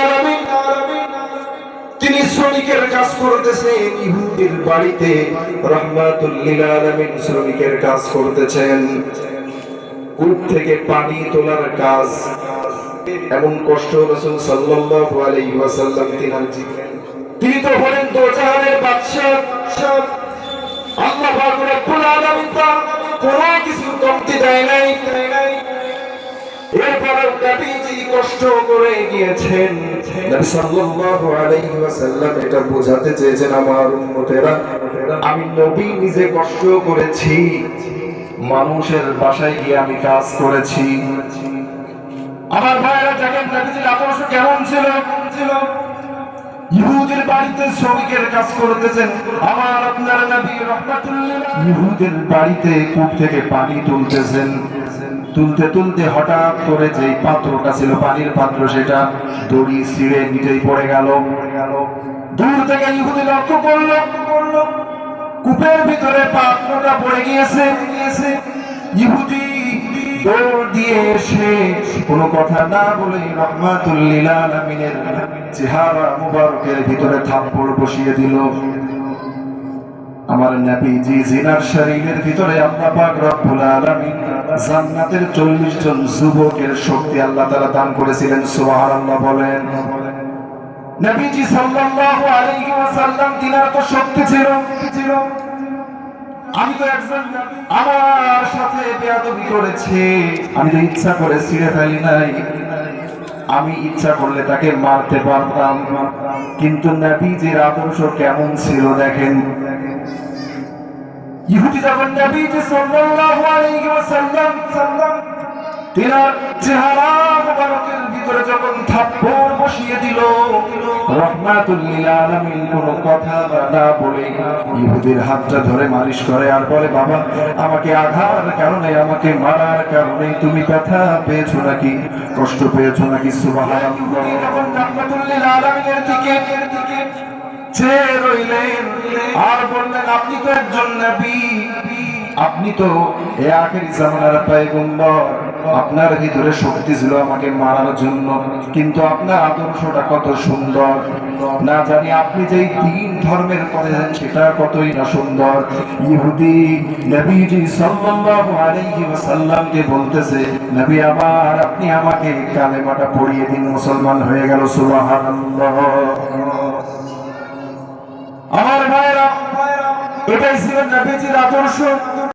আলামিন তিনি শ্রমিকের কাজ করতেছেন, ইহুদির বাড়িতে রহমাতুল লিল শ্রমিকের কাজ করতেছেন। কূপ থেকে পানি তোলার কাজ। এমন কষ্ট রাসূল সাল্লাল্লাহু আলাইহি ওয়াসাল্লাম তিনি তো হলেন দোজাহানের বাদশা আল্লাহ পাক রব্বুল আলামিন তা কোনো আমি নবী নিজে কষ্ট করেছি, মানুষের বাসায় গিয়ে আমি কাজ করেছি। আমার ভাইরা দেখেন কেমন ছিল? ছিল ইহুদের বাড়িতে শ্রমিকের কাজ করতেছেন। আমার আপনার ইহুদের বাড়িতে কূপ থেকে পানি তুলতেছেন। তুলতে তুলতে হঠাৎ করে যে পাত্রটা ছিল, পানির পাত্র সেটা দড়ি ছিঁড়ে নিচেই পড়ে গেল। দূর থেকে ইহুদি লক্ষ্য করল, কূপের ভিতরে পাত্রটা পড়ে গিয়েছে। ইহুদি দৌড় দিয়ে এসে কোনো কথা না বলে রহমাতুল্লিল আলামিনের চেহারা মুবারকের ভিতরে থাপ্পড় বসিয়ে দিল। আমার নবীজি জিনার শরীরের ভিতরে আল্লাহ পাক রব্বুল আলামিন জান্নাতের 40 জন যুবকের শক্তি আল্লাহ তাআলা দান করেছিলেন, সুবহানাল্লাহ বলেন। নবীজি সাল্লাল্লাহু আলাইহি ওয়াসাল্লাম, তিনার তো শক্তি ছিল। ছিল আমি তো একজন আমার সাথে বেয়াদবি করেছে। আমি তো ইচ্ছা করে ছিঁড়ে ফেলি নাই। আমি ইচ্ছা করলে তাকে মারতে পারতাম। কিন্তু নবীজির আদর্শ কেমন ছিল দেখেন? ইহুদি যখন সাল্লাল্লাহু আলাইহি ওয়াসাল্লাম সাল্লাম মুবারকের ভিতরে যখন বসিয়ে দিল, রহমাতুল লিল আলামিন কথা বলে হাতটা ধরে মালিশ করে আর বলে, বাবা, আমাকে আঘাত কারণে, আমাকে মারার কারণে তুমি ব্যথা পেয়েছ নাকি? কষ্ট পেয়েছ নাকি? সুবহানাল্লাহ। আর বললেন আপনি তো একজন নবী। আপনি তো এ আখেরি জামানার পয়গম্বর। আপনার ভিতরে শক্তি ছিল আমাকে মারার জন্য। কিন্তু আপনার আদর্শটা কত সুন্দর। না জানি আপনি যেই তিন ধর্মের করেছেন সেটা কতই না সুন্দর। ইহুদি নবীজি সাল্লাল্লাহু আলাইহি ওয়াসাল্লামকে বলতেছে, নবী আমার, আপনি আমাকে কালেমাটা পড়িয়ে দিন, মুসলমান হয়ে গেল, সুবহানাল্লাহ। আমার ভাইরা এটাই ছিল নবীজির আদর্শ